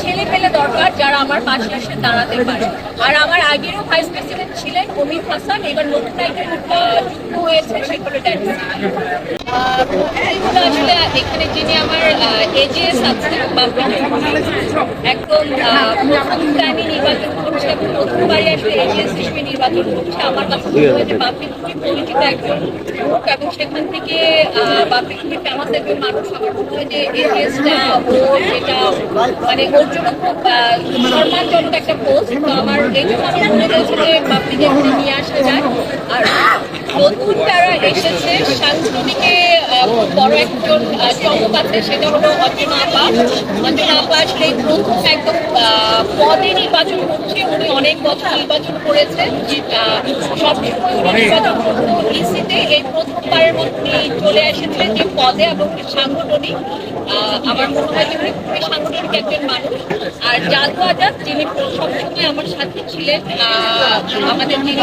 ছেলে পেলে দরকার যারা আমার পাশে এসে দাঁড়াতে পারে। আর আমার আগেরও ভাইস প্রেসিডেন্ট ছিলেন অমিত হাসান, এবার নতুন একজন যুক্ত হয়েছে এগুলো এখানে যিনি আমার এজিএস আছে বাবু একদম আহ, প্রথম টাইমে নির্বাচন করছে এবং প্রথমবারই আসলে এজিএস হিসেবে নির্বাচন করছে। আমার কাছে মনে হয় পরিচিত একজন লোক সেখান থেকে বাপি খুবই ফেমাস একজন মানুষ। আমার মনে হয় এজিএসটা ও যেটা মানে ওর জন্য খুব সম্মানজনক একটা পোস্ট আমার এই জন্য মনে হয়েছে যে বাপিকে এখানে নিয়ে আসা যায়। আর নতুন যারা এসেছে সাংস্কৃতিকে বড় একজন চমক আছে সেটা হলো অঞ্জনা আপা অঞ্জনা আপা আসলে প্রথম একদম পদে নির্বাচন করছে উনি অনেক বছর নির্বাচন করেছেন আহ, সবসময় উনি নির্বাচন ইসিতে এই প্রথমবারের উনি চলে এসেছিলেন যে পদে এবং সাংগঠনিক আমার মনে হয় উনি খুবই সাংগঠনিক একজন মানুষ। আর জাদু আজাদ যিনি সবসময় আমার সাথে ছিলেন আমাদের যিনি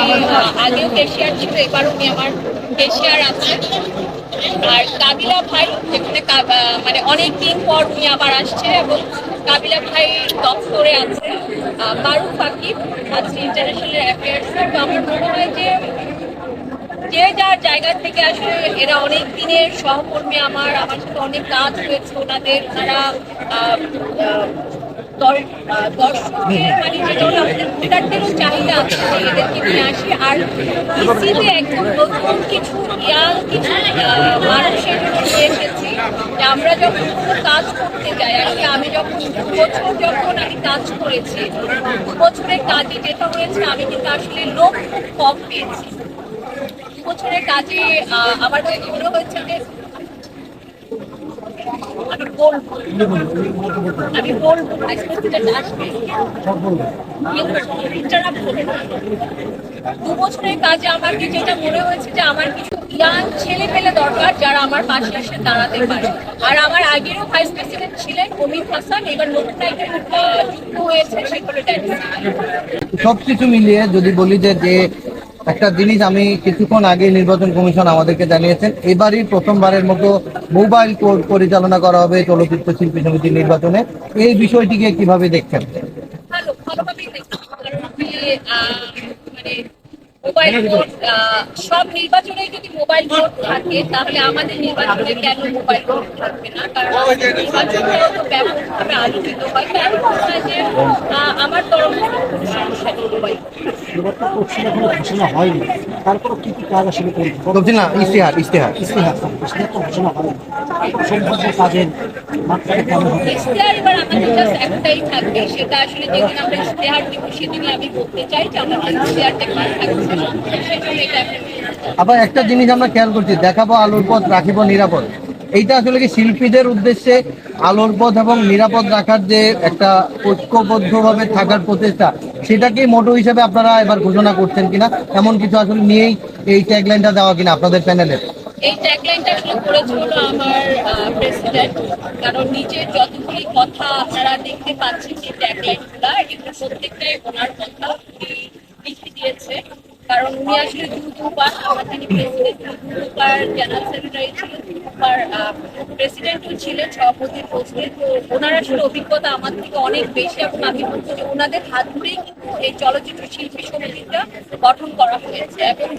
আগেও কেশিয়ার ছিল এবার উনি আমার কেশিয়ার আছেন। আর কাবিলা ভাই যেখানে মানে অনেক দিন পর উনি আবার আসছে এবং কাবিলা ভাই দপ্তরে আছে মারুফ ফাকিব আছে ইন্টারন্যাশনাল অ্যাফেয়ার্স তো আমার মনে হয় যে যে যার জায়গা থেকে আসলে এরা অনেক দিনের সহকর্মী আমার আমার সাথে অনেক কাজ হয়েছে, ওনাদের তারা মানে আর নতুন কিছু কিছু নিয়ে এসেছি। আমরা যখন কোনো কাজ করতে যাই আর কি আমি যখন বছর যখন আমি কাজ করেছি বছরের কাজে যেটা হয়েছে, আমি কিন্তু আসলে লোক খুব কম পেয়েছি। বছরের কাজে আমার কাছে মনে হয়েছে যে দু বছরের কাজে আমার যেটা মনে হয়েছে যে আমার কিছু ইয়াং ছেলে পেলে দরকার যারা আমার পাশে এসে দাঁড়াতে পারে আর আমার আগেরও ভাইস প্রেসিডেন্ট ছিলেন অমিত হাসান এবার নতুন আহ, যুক্ত হয়েছে সেক্রেটারি সবকিছু মিলিয়ে যদি বলি যে একটা জিনিস আমি কিছুক্ষণ আগে নির্বাচন কমিশন আমাদেরকে জানিয়েছেন এবারই প্রথমবারের মতো মোবাইল কোড পরিচালনা করা হবে চলচ্চিত্র শিল্পী সমিতির নির্বাচনে। এই বিষয়টিকে কীভাবে দেখছেন? কারণ মানে সব নির্বাচনে যদি মোবাইল থাকে তাহলে আমাদের নির্বাচনে কেন মোবাইল থাকবে না? কারণ ব্যাপকভাবে আলোচিত হয়। আহ, আমার তরফ থেকে কোনো সমস্যা নেই মোবাইল এবার তফসিল এখনও ঘোষণা হয়নি। তারপরে কি কি কাজ আসলে করবে না ইশতেহার ইশতেহার। ইস্তেহার ইস্তেহার তো ঘোষণা হয়নি। সম্ভাব্য কাজের মাত্রাটা কেমন হবে? ইশতেহার এবার আমাদের জাস্ট একটাই থাকবে সেটা আসলে যেদিন আমরা ইশতেহার দিব সেদিনই আমি বলতে চাই যে আমাদের ইশতেহারটা কি থাকছে সেজন্য এটা আবার একটা জিনিস আমরা খেয়াল করছি দেখাবো আলোর পথ রাখিব নিরাপদ। এইটা আসলে কি শিল্পীদের উদ্দেশ্যে আলোর পথ এবং নিরাপদ রাখার যে একটা ঐক্যবদ্ধভাবে থাকার প্রচেষ্টা সেটাকে মোটো হিসেবে আপনারা এবার ঘোষণা করছেন কিনা? এমন কিছু আসলে নিয়েই এই ট্যাগলাইনটা দেওয়া কিনা আপনাদের প্যানেলে এই ট্যাগলাইনটা আসলে করেছে হলো আমার প্রেসিডেন্ট কারণ নিজের যতগুলি কথা আপনারা দেখতে পাচ্ছেন যে ট্যাগলাইনগুলা এগুলো প্রত্যেকটাই ওনার কথা লিখে দিয়েছে। কারণ উনি আসলে দু দুবার যিনি প্রেসিডেন্ট দুবার জেনারেল সেক্রেটারি ছিলেন দুবার প্রেসিডেন্টও ছিলেন, সভাপতি পোস্টে তো ওনার আসলে অভিজ্ঞতা আমার থেকে অনেক বেশি এবং আমি বলছি যে ওনাদের হাত ধরেই কিন্তু এই চলচ্চিত্র শিল্পী সমিতিটা গঠন করা হয়েছে। এবং